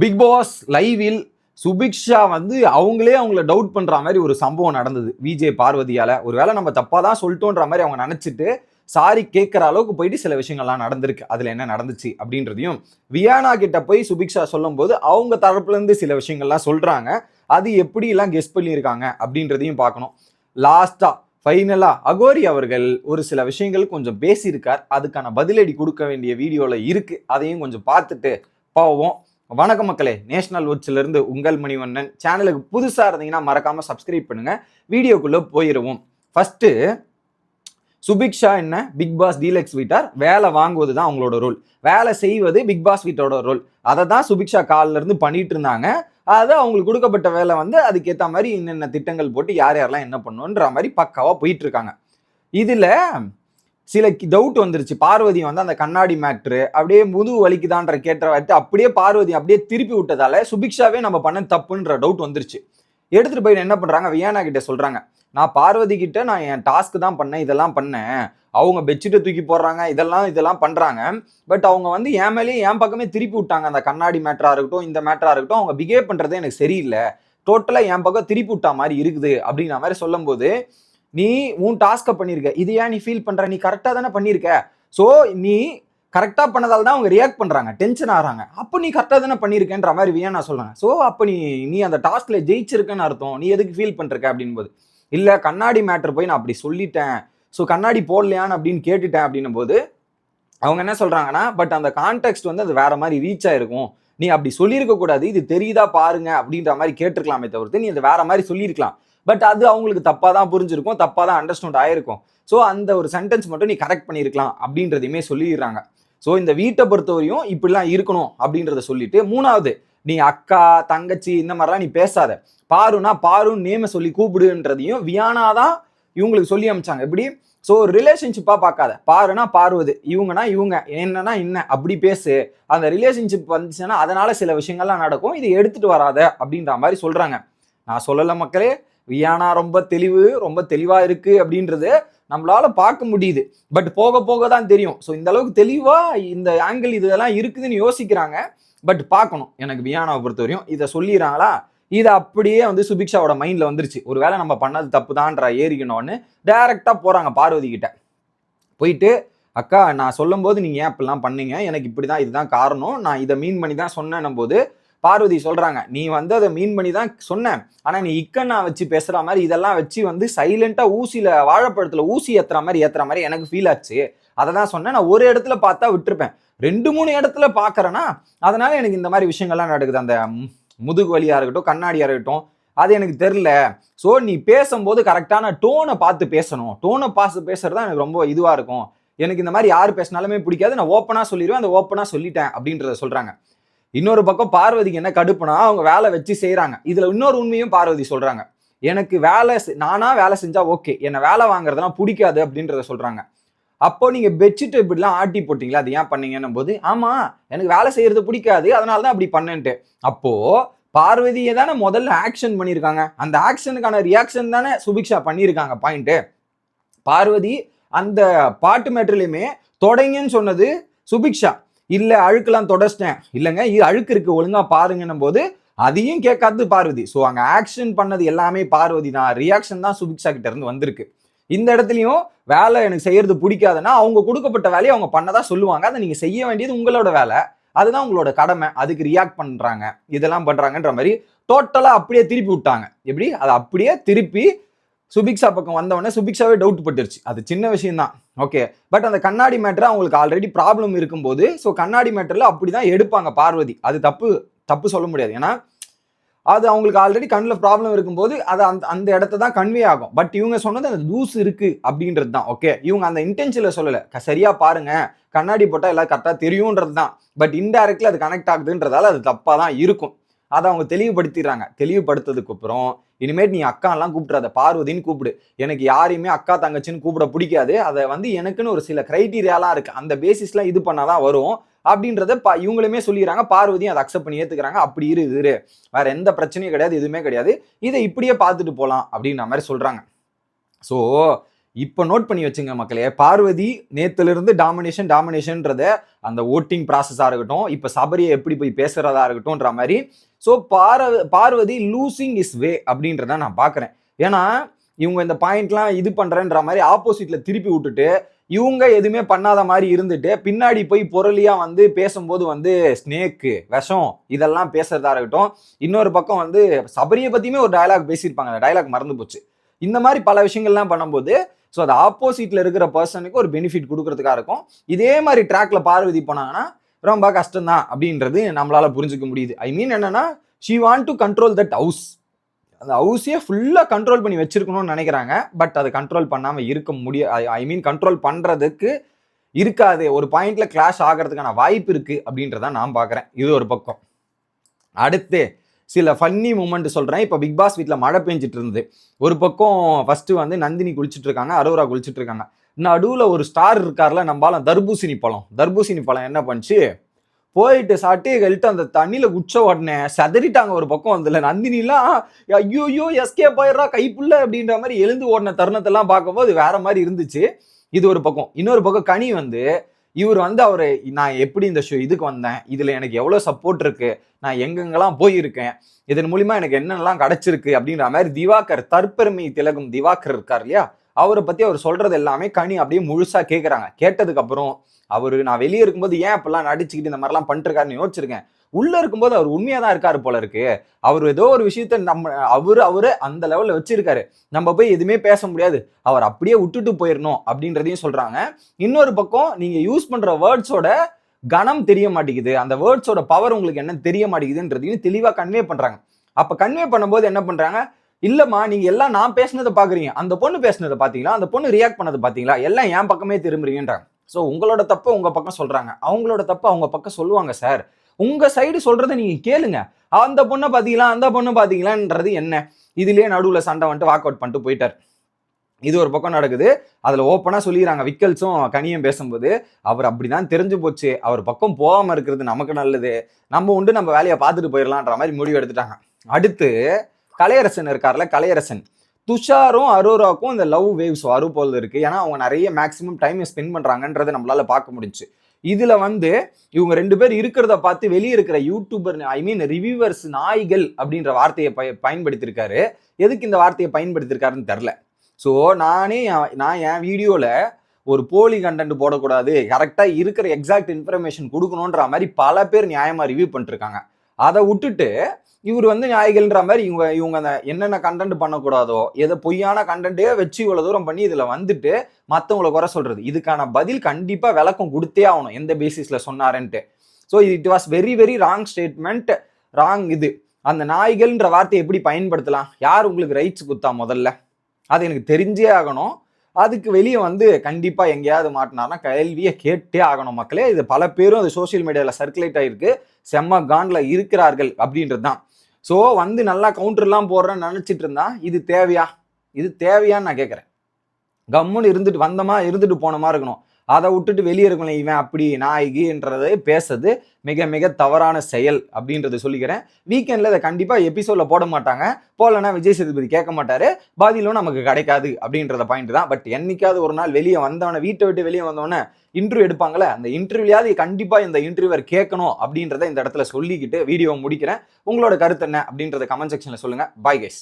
Big pass லைவில் சுபிக்ஷா வந்து அவங்களே அவங்கள டவுட் பண்ணுற மாதிரி ஒரு சம்பவம் நடந்தது. விஜே பார்வதியால். ஒரு ஒருவேளை நம்ம தப்பாக தான் சொல்லிட்டோன்ற மாதிரி அவங்க நினச்சிட்டு சாரி கேட்குற அளவுக்கு போயிட்டு சில விஷயங்கள்லாம் நடந்திருக்கு. அதில் என்ன நடந்துச்சு அப்படின்றதையும் வியானா கிட்ட போய் சுபிக்ஷா சொல்லும்போது அவங்க தரப்புலேருந்து சில விஷயங்கள்லாம் சொல்கிறாங்க அது எப்படிலாம் கெஸ் பண்ணியிருக்காங்க அப்படின்றதையும் பார்க்கணும். லாஸ்ட்டாக ஃபைனலாக அகோரி அவர்கள் ஒரு சில விஷயங்கள் கொஞ்சம் பேசியிருக்கார். அதுக்கான பதிலடி கொடுக்க வேண்டிய வீடியோவில் இருக்குது அதையும் கொஞ்சம் பார்த்துட்டு போவோம். வணக்கம் மக்களே. நேஷனல் உட்ஸ்லேருந்து உங்கள் மணிவண்ணன். சேனலுக்கு புதுசாக இருந்தீங்கன்னா மறக்காமல் சப்ஸ்கிரைப் பண்ணுங்க. வீடியோக்குள்ளே போயிடுவோம் ஃபஸ்ட்டு சுபிக்ஷா என்ன? பிக் பாஸ் டீலக்ஸ் வீட்டார். வேலை வாங்குவது தான் அவங்களோட ரோல் வேலை செய்வது பிக் பாஸ் வீட்டோட ரோல் அதை தான் சுபிக்ஷா காலிலிருந்து பண்ணிட்டு இருந்தாங்க. அது அவங்களுக்கு கொடுக்கப்பட்ட வேலை வந்து அதுக்கேற்ற மாதிரி என்னென்ன திட்டங்கள் போட்டு யார் யாரெல்லாம் என்ன பண்ணுன்ற மாதிரி பக்காவாக போயிட்டு இருக்காங்க. சில டவுட் வந்துருச்சு. பார்வதி வந்து அந்த கண்ணாடி மேட்ரு அப்படியே முதுகு வலிக்குதான்ற கேட்ட வார்த்தை அப்படியே பார்வதி அப்படியே திருப்பி விட்டதால சுபிக்ஷாவே நம்ம பண்ண தப்புன்ற டவுட் வந்துருச்சு. எடுத்துட்டு போய் என்ன பண்ணுறாங்க வியானா கிட்ட சொல்கிறாங்க நான் பார்வதி கிட்ட நான் என் டாஸ்க் தான் பண்ணேன் இதெல்லாம் பண்ணேன். அவங்க பெட்ஷீட்டை தூக்கி போடுறாங்க இதெல்லாம் இதெல்லாம் பண்ணுறாங்க பட் அவங்க வந்து என் மேலேயே என் பக்கமே திருப்பி விட்டாங்க. அந்த கண்ணாடி மேட்டராக இருக்கட்டும் இந்த மேட்டராக இருக்கட்டும் அவங்க பிஹேவ் பண்ணுறதே எனக்கு சரியில்லை. டோட்டலாக என் பக்கம் திருப்பி விட்டா மாதிரி இருக்குது அப்படிங்கிற மாதிரி சொல்லும்போது நீ உன் டாஸ்க்கை பண்ணியிருக்க இது ஏன் நீ ஃபீல் பண்ற? நீ கரெக்டாக தானே பண்ணியிருக்க ஸோ நீ கரெக்டாக பண்ணதால் தான் அவங்க ரியாக்ட் பண்ணுறாங்க டென்ஷன் ஆகிறாங்க. அப்போ நீ கரெக்டாக தானே பண்ணியிருக்கேன்ற மாதிரி வியனா சொல்கிறாங்க ஸோ அப்போ நீ நீ அந்த டாஸ்கில் ஜெயிச்சிருக்கன்னு அர்த்தம். நீ எதுக்கு ஃபீல் பண்ணிருக்க அப்படின்போது? இல்லை கண்ணாடி மேட்டர் போய் நான் அப்படி சொல்லிட்டேன். ஸோ கண்ணாடி போடலையான்னு அப்படின்னு கேட்டுட்டேன் அப்படின்னும் போது அவங்க என்ன சொல்கிறாங்கன்னா பட் அந்த கான்டெக்ட் வந்து அது வேற மாதிரி ரீச் ஆயிருக்கும். நீ அப்படி சொல்லியிருக்க கூடாது. இது தெரியுதா பாருங்க அப்படின்ற மாதிரி கேட்டிருக்கலாமே தவிர்த்து நீ அது வேற மாதிரி சொல்லியிருக்கலாம். பட் அது அவங்களுக்கு தப்பாக தான் புரிஞ்சிருக்கும் தப்பாக தான் அண்டர்ஸ்டாண்ட் ஆயிருக்கும். ஸோ அந்த ஒரு சென்டென்ஸ் மட்டும் நீ கரெக்ட் பண்ணியிருக்கலாம் அப்படின்றதையுமே சொல்லிடுறாங்க. ஸோ இந்த வீட்டை பொறுத்தவரையும் இப்படிலாம் இருக்கணும் அப்படின்றத சொல்லிட்டு மூணாவது நீ அக்கா தங்கச்சி இந்த மாதிரிலாம் நீ பேசாத. பாருனா பாருன்னு நேமை சொல்லி கூப்பிடுன்றதையும் வியானா தான் இவங்களுக்கு சொல்லி அமிச்சாங்க எப்படி? ஸோ ரிலேஷன்ஷிப்பாக பார்க்காத. பாருனா பார்வது. இவங்கன்னா இவங்க. என்னன்னா என்ன? அப்படி பேசு. அந்த ரிலேஷன்ஷிப் வந்துச்சுன்னா அதனால சில விஷயங்கள்லாம் நடக்கும். இதை எடுத்துட்டு வராத அப்படின்ற மாதிரி சொல்கிறாங்க நான் சொல்லலை மக்களே. வியானா ரொம்ப தெளிவு ரொம்ப தெளிவா இருக்கு அப்படின்றது நம்மளால பார்க்க முடியுது. பட் போக போக தான் தெரியும். ஸோ இந்த அளவுக்கு தெளிவா இந்த ஆங்கிள் இதெல்லாம் இருக்குதுன்னு யோசிக்கிறாங்க. பட் பார்க்கணும். எனக்கு வியானாவை பொறுத்தவரையும் இதை சொல்லிடுறாங்களா? இது அப்படியே வந்து சுபிக்ஷாவோட மைண்ட்ல வந்துருச்சு. ஒருவேளை நம்ம பண்ணது தப்பு தான்ற ஏறிக்கணும்னு டைரக்டா போறாங்க பார்வதி கிட்ட. போயிட்டு அக்கா நான் சொல்லும்போது நீங்க ஏன் அப்படிலாம் பண்ணீங்க? எனக்கு இப்படிதான் இதுதான் காரணம். நான் இதை மீன் பண்ணி தான் சொன்னேன்னும் போது பார்வதி சொல்றாங்க நீ வந்து அதை மீன் பண்ணி தான் சொன்ன ஆனா நீ இக்கண்ணா வச்சு பேசுற மாதிரி இதெல்லாம் வச்சு வந்து சைலண்டா ஊசியில வாழைப்பழத்துல ஊசி ஏத்துற மாதிரி ஏத்துற மாதிரி எனக்கு ஃபீல் ஆச்சு. அதை தான் சொன்னேன். நான் ஒரு இடத்துல பார்த்தா விட்டுருப்பேன். ரெண்டு மூணு இடத்துல பார்க்குறேன்னா அதனால எனக்கு இந்த மாதிரி விஷயங்கள்லாம் நடக்குது. அந்த முதுகு வலியாக இருக்கட்டும் கண்ணாடியாக இருக்கட்டும் அது எனக்கு தெரில ஸோ நீ பேசும்போது கரெக்டான டோனை பார்த்து பேசணும். டோனை பார்த்து பேசுறது தான் எனக்கு ரொம்ப இதுவாக இருக்கும். எனக்கு இந்த மாதிரி யார் பேசினாலுமே பிடிக்காது. நான் ஓப்பனாக சொல்லிடுவேன். அந்த ஓப்பனாக சொல்லிட்டேன் அப்படின்றத சொல்கிறாங்க இன்னொரு பக்கம் பார்வதிக்கு என்ன கடுப்புனா அவங்க வேலை வச்சு செய்கிறாங்க இதில் இன்னொரு உண்மையும் பார்வதி சொல்கிறாங்க எனக்கு வேலை செ- நானா வேலை செஞ்சா ஓகே. என்னை வேலை வாங்குறதெல்லாம் பிடிக்காது அப்படின்றத சொல்கிறாங்க அப்போ நீங்கள் பெட்ஷீட் இப்படிலாம் ஆட்டி போட்டிங்களா? அது ஏன் பண்ணீங்கன்னும் போது ஆமாம் எனக்கு வேலை செய்கிறது பிடிக்காது. அதனால தான் அப்படி பண்ணேன்ட்டு. அப்போது பார்வதியை தானே முதல்ல ஆக்ஷன் பண்ணியிருக்காங்க. அந்த ஆக்ஷனுக்கான ரியாக்ஷன் தானே சுபிக்ஷா பண்ணியிருக்காங்க பாயிண்ட்டு பார்வதி அந்த பாட்டு மேட்டர்லையுமே தொடங்கன்னு சொன்னது சுபிக்ஷா. இல்லை அழுக்கெல்லாம் தொடச்சிட்டேன். இல்லைங்க இது அழுக்கு இருக்கு ஒழுங்காக பாருங்கன்னும் போது அதையும் கேட்காது பார்வதி. ஸோ அங்கே ஆக்ஷன் பண்ணது எல்லாமே பார்வதி தான். ரியாக்ஷன் தான் சுபிக்ஷா கிட்ட இருந்து வந்திருக்கு. இந்த இடத்துலையும் வேலை எனக்கு செய்யறது பிடிக்காதுன்னா அவங்க கொடுக்கப்பட்ட வேலையை அவங்க பண்ணதா சொல்லுவாங்க. அதை நீங்கள் செய்ய வேண்டியது உங்களோட வேலை. அதுதான் உங்களோட கடமை. அதுக்கு ரியாக்ட் பண்ணுறாங்க இதெல்லாம் பண்ணுறாங்கன்ற மாதிரி டோட்டலாக அப்படியே திருப்பி விட்டாங்க. எப்படி? அதை அப்படியே திருப்பி சுபிக்ஷா பக்கம் வந்தவொடனே சுபிக்ஷாவே டவுட் பட்டுருச்சு. அது சின்ன விஷயம் தான் ஓகே பட் அந்த கண்ணாடி மேட்டர் அவங்களுக்கு ஆல்ரெடி ப்ராப்ளம் இருக்கும்போது ஸோ கண்ணாடி மேட்டரில் அப்படி தான் எடுப்பாங்க பார்வதி. அது தப்பு தப்பு சொல்ல முடியாது. ஏன்னா அது அவங்களுக்கு ஆல்ரெடி கண்ணில் ப்ராப்ளம் இருக்கும்போது அது அந்த அந்த இடத்த தான் கன்வே ஆகும். பட் இவங்க சொன்னது அந்த தூசு இருக்குது அப்படின்றது தான் ஓகே இவங்க அந்த இன்டென்ஷனில் சொல்லலை. சரியாக பாருங்க. கண்ணாடி போட்டால் எல்லாம் கரெக்டாக தெரியுன்றது தான் பட் இன்டைரக்ட்லி அது கனெக்ட் ஆகுதுன்றதால அது தப்பாக தான் இருக்கும். அதை அவங்க தெளிவுபடுத்திடுறாங்க. தெளிவுபடுத்ததுக்கு அப்புறம் இனிமேட் நீ அக்காலாம் கூப்பிட்றாத பார்வதின்னு கூப்பிடு. எனக்கு யாரையுமே அக்கா தங்கச்சின்னு கூப்பிட பிடிக்காது. அதை வந்து எனக்குன்னு ஒரு சில கிரைட்டீரியாலாம் இருக்குது அந்த பேசிஸ்லாம் இது பண்ணாதான் வரும். அப்படின்றத பா இவங்களுமே சொல்லிடுறாங்க. பார்வதியும் அதை அக்செப்ட் பண்ணி ஏற்றுக்கிறாங்க அப்படி இரு இரு. வேற எந்த பிரச்சனையும் கிடையாது. எதுவுமே கிடையாது. இதை இப்படியே பார்த்துட்டு போகலாம் அப்படின்ற மாதிரி சொல்கிறாங்க ஸோ இப்போ நோட் பண்ணி வச்சுங்க மக்களே பார்வதி நேத்திலிருந்து டாமினேஷன் டாமினேஷன்றத அந்த ஓட்டிங் ப்ராசஸாக இருக்கட்டும் இப்போ சபரியை எப்படி போய் பேசுகிறதா இருக்கட்டும்ன்ற மாதிரி. ஸோ பார பார்வதி லூசிங் இஸ் வே அப்படின்றத நான் பார்க்குறேன் ஏன்னா இவங்க இந்த பாயிண்ட்லாம் இது பண்ணுறேன்ற மாதிரி ஆப்போசிட்டில் திருப்பி விட்டுட்டு இவங்க எதுவுமே பண்ணாத மாதிரி இருந்துட்டு பின்னாடி போய் பொருளியாக வந்து பேசும்போது வந்து ஸ்னேக்கு விஷம் இதெல்லாம் பேசுறதா இருக்கட்டும். இன்னொரு பக்கம் வந்து சபரியை பற்றியுமே ஒரு டயலாக் பேசியிருப்பாங்க. அந்த டயலாக் மறந்து போச்சு. இந்த மாதிரி பல விஷயங்கள்லாம் பண்ணும்போது ஸோ அது ஆப்போசிட்டில் இருக்கிற பர்சனுக்கு ஒரு பெனிஃபிட் கொடுக்கறதுக்காக இருக்கும். இதே மாதிரி ட்ராக்ல பார்வதி போனாங்கன்னா ரொம்ப கஷ்டம்தான் அப்படின்றது நம்மளால புரிஞ்சுக்க முடியுது. ஐ மீன் என்னன்னா she want to control that house அந்த ஹவுஸையே ஃபுல்லாக கண்ட்ரோல் பண்ணி வச்சிருக்கணும்னு நினைக்கிறாங்க. பட் அதை கண்ட்ரோல் பண்ணாமல் இருக்க முடிய ஐ மீன் கண்ட்ரோல் பண்ணுறதுக்கு இருக்காது. ஒரு பாயிண்ட்ல கிளாஷ் ஆகிறதுக்கான வாய்ப்பு இருக்கு அப்படின்றத நான் பார்க்குறேன் இது ஒரு பக்கம். அடுத்து சில ஃபன்னி மூமெண்ட் சொல்கிறேன் இப்போ பிக் பாஸ் வீட்டில் மழை பெஞ்சிட்டு இருந்தது ஒரு பக்கம் ஃபஸ்ட்டு வந்து நந்தினி குளிச்சுட்டு இருக்காங்க அரோரா குளிச்சுட்டு இருக்காங்க நடுவில் ஒரு ஸ்டார் இருக்கார்ல நம்மளால தர்பூசணி பழம். தர்பூசணி பழம் என்ன பண்ணுச்சு? போயிட்டு சாட்டி கழிட்டு அந்த தண்ணியில் குச்ச உடனே செதறிட்டாங்க ஒரு பக்கம் அதுல நந்தினிலாம் ஐயோயோ எஸ்கே போயிடுறா கைப்புள்ள அப்படின்ற மாதிரி எழுந்து ஓடின தருணத்தெல்லாம் பார்க்கும்போது வேற மாதிரி இருந்துச்சு. இது ஒரு பக்கம். இன்னொரு பக்கம் கனி வந்து இவர் வந்து அவர் நான் எப்படி இந்த ஷோ இதுக்கு வந்தேன்? இதில் எனக்கு எவ்வளோ சப்போர்ட் இருக்குது நான் எங்கெங்கெல்லாம் போயிருக்கேன்? இதன் மூலிமா எனக்கு என்னென்னலாம் கிடச்சிருக்கு? அப்படின்ற மாதிரி திவாகர் தற்பெருமை திலகம் திவாகர் இருக்கார் இல்லையா? அவரை பற்றி அவர் சொல்கிறது எல்லாமே கனி அப்படியே முழுசாக கேட்குறாங்க கேட்டதுக்கப்புறம் அவர் நான் வெளியே இருக்கும்போது ஏன் இப்பெல்லாம் நடிச்சுக்கிட்டு இந்த மாதிரிலாம் பண்ணிருக்காருன்னு யோசிச்சிருக்கேன். உள்ள இருக்கும்போது அவர் உண்மையா தான் இருக்காரு போல இருக்கு. அவர் ஏதோ ஒரு விஷயத்த நம்ம அவரு அவரு அந்த லெவல்ல வச்சிருக்காரு. நம்ம போய் எதுவுமே பேச முடியாது. அவர் அப்படியே விட்டுட்டு போயிடணும் அப்படின்றதையும் சொல்றாங்க. இன்னொரு பக்கம் நீங்க யூஸ் பண்ற வேர்ட்ஸோட கணம் தெரிய மாட்டேங்குது. அந்த வேர்ட்ஸோட பவர் உங்களுக்கு என்ன தெரிய மாட்டேங்குதுன்றதையும் தெளிவாக கன்வே பண்றாங்க. அப்ப கன்வே பண்ணும்போது என்ன பண்றாங்க? இல்லம்மா நீங்க எல்லாம் நான் பேசுனதை பாக்குறீங்க. அந்த பொண்ணு பேசுனதை பாத்தீங்களா? அந்த பொண்ணு ரியாக்ட் பண்ணதை பாத்தீங்களா? எல்லாம் என் பக்கமே திரும்புறீங்கன்றாங்க. ஸோ உங்களோட தப்பு உங்க பக்கம் சொல்றாங்க. அவங்களோட தப்பை அவங்க பக்கம் சொல்லுவாங்க சார் உங்க சைடு சொல்கிறத நீங்க கேளுங்க. அந்த பொண்ணை பாத்தீங்களா? அந்த பொண்ணை பாத்தீங்களான்றது என்ன? இதுலயே நடுவுல சண்டை வந்துட்டு வாக் அவுட் பண்ணிட்டு போயிட்டார். இது ஒரு பக்கம் நடக்குது. அதில் ஓப்பனாக சொல்லிடுறாங்க விக்கல்ஸும் கனியும் பேசும்போது அவர் அப்படிதான் தெரிஞ்சு போச்சு. அவர் பக்கம் போகாமல் இருக்கிறது நமக்கு நல்லது. நம்ம உண்டு நம்ம வேலையை பார்த்துட்டு போயிடலான்ற மாதிரி முடிவு எடுத்துட்டாங்க. அடுத்து கலையரசன் இருக்கார்ல கலையரசன். துஷாரும் அரோராக்கும் இந்த லவ் வேவ்ஸ் வரும் போல் இருக்குது ஏன்னா அவங்க நிறைய மேக்ஸிமம் டைம் ஸ்பெண்ட் பண்ணுறாங்கன்றதை நம்மளால் பார்க்க முடிஞ்சு இதுல வந்து இவங்க ரெண்டு பேர் இருக்கிறத பார்த்து வெளியே இருக்கிற யூடியூபர் ஐ மீன் ரிவியூவர்ஸ் நாய்கள் அப்படின்ற வார்த்தையை பய பயன்படுத்தியிருக்காரு எதுக்கு இந்த வார்த்தையை பயன்படுத்தியிருக்காருன்னு தெரில ஸோ நானே நான் என் வீடியோவில் ஒரு போலி கண்டென்ட் போடக்கூடாது கரெக்டாக இருக்கிற எக்ஸாக்ட் இன்ஃபர்மேஷன் கொடுக்கணுன்ற மாதிரி பல பேர் நியாயமாக ரிவ்யூ பண்ணிருக்காங்க அதை விட்டுட்டு இவர் வந்து நியாயங்கள்ன்ற மாதிரி இவங்க இவங்க அந்த என்னென்ன கண்டென்ட் பண்ணக்கூடாதோ எதை பொய்யான கண்டென்ட்டே வச்சு இவ்வளோ தூரம் பண்ணி இதில் வந்துட்டு மற்றவங்களை குறை சொல்கிறது இதுக்கான பதில் கண்டிப்பாக விளக்கம் கொடுத்தே ஆகணும் எந்த பேசிஸில் சொன்னாருன்ட்டு. So it was very very wrong statement wrong இது. அந்த நாய்கள்ன்ற வார்த்தையை எப்படி பயன்படுத்தலாம்? யார் உங்களுக்கு ரைட்ஸ் கொடுத்தா முதல்ல? அது எனக்கு தெரிஞ்சே ஆகணும். அதுக்கு வெளியே வந்து கண்டிப்பாக எங்கேயாவது மாட்டினார்னா கேள்வியை கேட்டே ஆகணும் மக்களே. இது பல பேரும் அது சோஷியல் மீடியாவில் சர்க்குலேட் ஆகிருக்கு செம்ம காண்டில் இருக்கிறார்கள் அப்படின்றது தான் ஸோ வந்து நல்லா கவுண்டர்லாம் போடுறேன்னு நினச்சிட்டு இருந்தா இது தேவையா? இது தேவையான்னு நான் கேட்குறேன். கம்முன்னு இருந்துட்டு வந்தமா இருந்துட்டு போனமா இருக்கணும். அதை விட்டுட்டு வெளியே இருக்கணும் இவன் அப்படி நாய்கின்றது பேசுறது மிக மிக தவறான செயல் அப்படின்றத சொல்லிக்கிறேன். வீக்கெண்டில் இதை கண்டிப்பாக எபிசோடில் போட மாட்டாங்க. போகலன்னா விஜய் சேதுபதி கேட்க மாட்டாரு. பாதியிலும் நமக்கு கிடைக்காது அப்படின்றத பாயிண்ட் தான். பட் என்னைக்காவது ஒரு நாள் வெளியே வந்தவொடனே வீட்டை விட்டு வெளியே வந்தவொடனே இன்டர்வியூ எடுப்பாங்களே அந்த இன்டர்வியூலையாவது கண்டிப்பாக இந்த இன்டர்வியூவர் கேட்கணும் அப்படின்றத இந்த இடத்துல சொல்லிக்கிட்டு வீடியோ முடிக்கிறேன். உங்களோட கருத்து என்ன அப்படின்றத கமெண்ட் செக்ஷனில் சொல்லுங்கள் பாய் கைஸ்